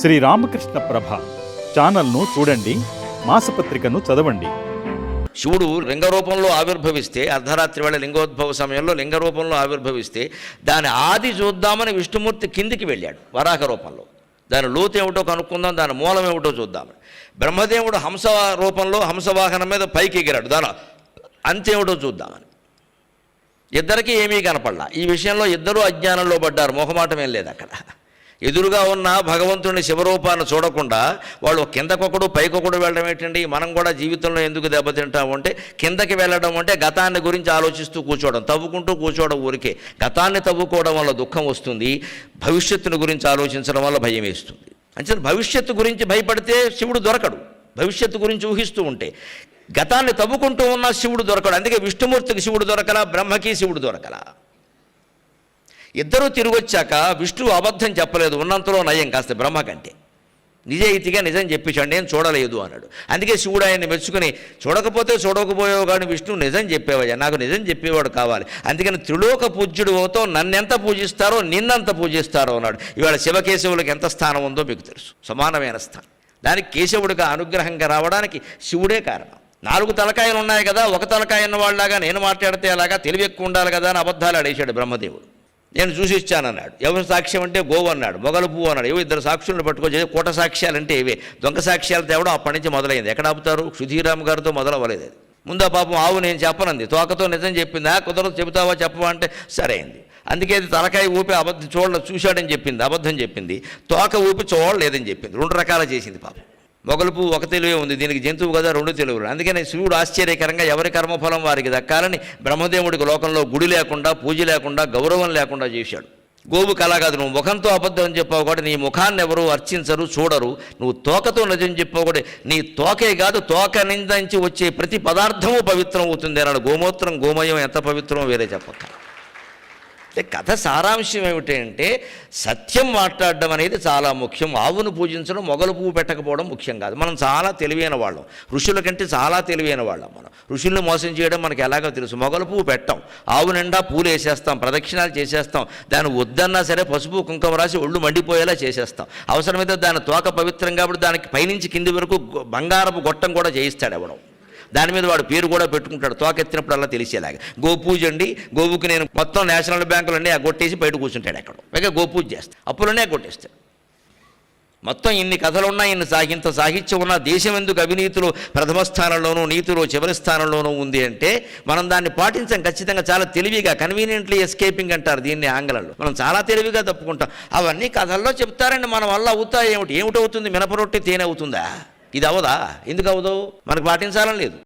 శ్రీ రామకృష్ణ ప్రభ ఛానల్ను చూడండి మాసపత్రికను చదవండి. శివుడు లింగ రూపంలో ఆవిర్భవిస్తే అర్ధరాత్రి వేళ లింగోద్భవ సమయంలో లింగ రూపంలో ఆవిర్భవిస్తే దాని ఆది చూద్దామని విష్ణుమూర్తి కిందికి వెళ్ళాడు వరాహ రూపంలో. దాని లోతు ఏమిటో కనుక్కుందాం దాని మూలం ఏమిటో చూద్దామని. బ్రహ్మదేవుడు హంస రూపంలో హంసవాహనం మీద పైకి ఎగిరాడు దాని అంతేమిటో చూద్దామని. ఇద్దరికీ ఏమీ కనపడలా. ఈ విషయంలో ఇద్దరూ అజ్ఞానంలో పడ్డారు మొహమాటం ఏం లేదు అక్కడ. ఎదురుగా ఉన్న భగవంతుని శివరూపాన్ని చూడకుండా వాళ్ళు కిందకొకడు పైకొకడు వెళ్ళడం ఏంటండి? మనం కూడా జీవితంలో ఎందుకు దెబ్బతింటాము అంటే కిందకి వెళ్ళడం అంటే గతాన్ని గురించి ఆలోచిస్తూ కూర్చోవడం తవ్వుకుంటూ కూర్చోవడం ఊరికే. గతాన్ని తవ్వుకోవడం వల్ల దుఃఖం వస్తుంది భవిష్యత్తుని గురించి ఆలోచించడం వల్ల భయం వేస్తుంది. అంటే భవిష్యత్తు గురించి భయపడితే శివుడు దొరకడు. భవిష్యత్తు గురించి ఊహిస్తూ ఉంటే. గతాన్ని తవ్వుకుంటూ ఉన్న శివుడు దొరకడు. అందుకే విష్ణుమూర్తికి శివుడు దొరకలా బ్రహ్మకి శివుడు దొరకలా. ఇద్దరూ తిరిగొచ్చాక విష్ణువు అబద్ధం చెప్పలేదు ఉన్నంతలో నయం కాస్త బ్రహ్మ కంటే నిజాయితీగా నిజం చెప్పించాడు నేను చూడలేదు అన్నాడు. అందుకే శివుడు ఆయన్ని మెచ్చుకుని చూడకపోతే చూడకపోయావు కానీ విష్ణువు నిజం చెప్పేవయ్యా నాకు నిజం చెప్పేవాడు కావాలి. అందుకని త్రిలోక పూజ్యుడు అవుతో నన్నెంత పూజిస్తారో నిన్నంత పూజిస్తారో అన్నాడు. ఇవాళ శివకేశవులకు ఎంత స్థానం ఉందో మీకు తెలుసు. సమానమైన స్థానం. దానికి కేశవుడిగా అనుగ్రహంగా రావడానికి శివుడే కారణం. నాలుగు తలకాయలు ఉన్నాయి కదా ఒక తలకాయ ఉన్న వాళ్ళలాగా నేను మాట్లాడితే అలాగా తెలివి ఎక్కువ ఉండాలి కదా అని అబద్ధాలు అడేశాడు బ్రహ్మదేవుడు. నేను చూసి ఇచ్చానన్నాడు ఎవరి సాక్ష్యం అంటే గోవు అన్నాడు మొగలు పువ్వు అన్నాడు. ఏవో ఇద్దరు సాక్షులను పట్టుకొని కూట సాక్ష్యాలు అంటే ఇవే. దొంగ సాక్ష్యాలు తేవడం అప్పటి నుంచి మొదలైంది. ఎక్కడ ఆపుతారు? సుధీరామ్ గారితో మొదలవ్వలేదు అది. ముందు పాపం ఆవు నేను చెప్పనంది. తోకతో నిజం చెప్పింది? ఆ కుదరదు చెబుతావా? చెప్పవా అంటే సరైంది. అందుకే అది తలకాయ ఊపి అబద్ధం చూడ చూశాడని చెప్పింది అబద్ధం చెప్పింది. తోక ఊపి చూడలేదని చెప్పింది. రెండు రకాల చేసింది పాపం. మొగలుపు ఒక తెలివే ఉంది దీనికి జంతువు కదా రెండు తెలుగులు అందుకని శివుడు ఆశ్చర్యకరంగా ఎవరి కర్మఫలం వారికి దక్కాలని బ్రహ్మదేవుడికి లోకంలో గుడి లేకుండా పూజ లేకుండా గౌరవం లేకుండా చేశాడు. గోవు కళ నువ్వు ముఖంతో అబద్ధం చెప్పావు కూడా నీ ముఖాన్ని ఎవరు అర్చించరు చూడరు. నువ్వు తోకతో నిజం చెప్పావు కూడా నీ తోకే కాదు తోక నుంచి వచ్చే ప్రతి పదార్థము పవిత్రం అవుతుంది అన్నాడు. గోమూత్రం గోమయం ఎంత పవిత్రమో వేరే చెప్పక అంటే కథ సారాంశం ఏమిటంటే సత్యం మాట్లాడడం అనేది చాలా ముఖ్యం. ఆవును పూజించడం మొగలు పువ్వు పెట్టకపోవడం ముఖ్యం కాదు. మనం చాలా తెలివైన వాళ్ళం. ఋషుల కంటే చాలా తెలివైన వాళ్ళం మనం. ఋషుల్ని మోసం చేయడం మనకి ఎలాగో తెలుసు. మొగలు పువ్వు పెట్టాం. ఆవు నిండా పూలు వేసేస్తాం ప్రదక్షిణాలు చేసేస్తాం. దాన్ని వద్దన్నా సరే పసుపు కుంకుమ రాసి ఒళ్ళు మండిపోయేలా చేసేస్తాం. అవసరమైతే దాని తోక పవిత్రం కాబట్టి దానికి పైనుంచి కింది వరకు బంగారపు గొట్టం కూడా చేయిస్తాడు ఎవడం. దాని మీద వాడు పేరు కూడా పెట్టుకుంటాడు. తోకెత్తినప్పుడు అలా తెలిసేలాగా. గోపూజ అండి గోవుకి నేను మొత్తం నేషనల్ బ్యాంకులన్నీ ఆ కొట్టేసి బయట కూర్చుంటాడు అక్కడ పైగా గోపూజ చేస్తాడు. అప్పులనే కొట్టేస్తాడు. మొత్తం ఇన్ని కథలున్నా ఇన్ని సా సాహిత్యం ఉన్న దేశం ఎందుకు అవినీతిలో ప్రథమ స్థానంలోనూ నీతిలో చివరి స్థానంలోనూ ఉంది అంటే మనం దాన్ని పాటించాం. ఖచ్చితంగా చాలా తెలివిగా కన్వీనియంట్లీ ఎస్కేపింగ్ అంటారు దీన్ని ఆంగ్లంలో. మనం చాలా తెలివిగా తప్పుకుంటాం. అవన్నీ కథల్లో చెప్తారండి. మనం వల్ల అవుతాయి ఏమిటి? ఏమిటవుతుంది? మినపరొట్టి తేనె అవుతుందా? ఇది అవదా? ఎందుకు అవదు? మనకు పాటించాలని లేదు.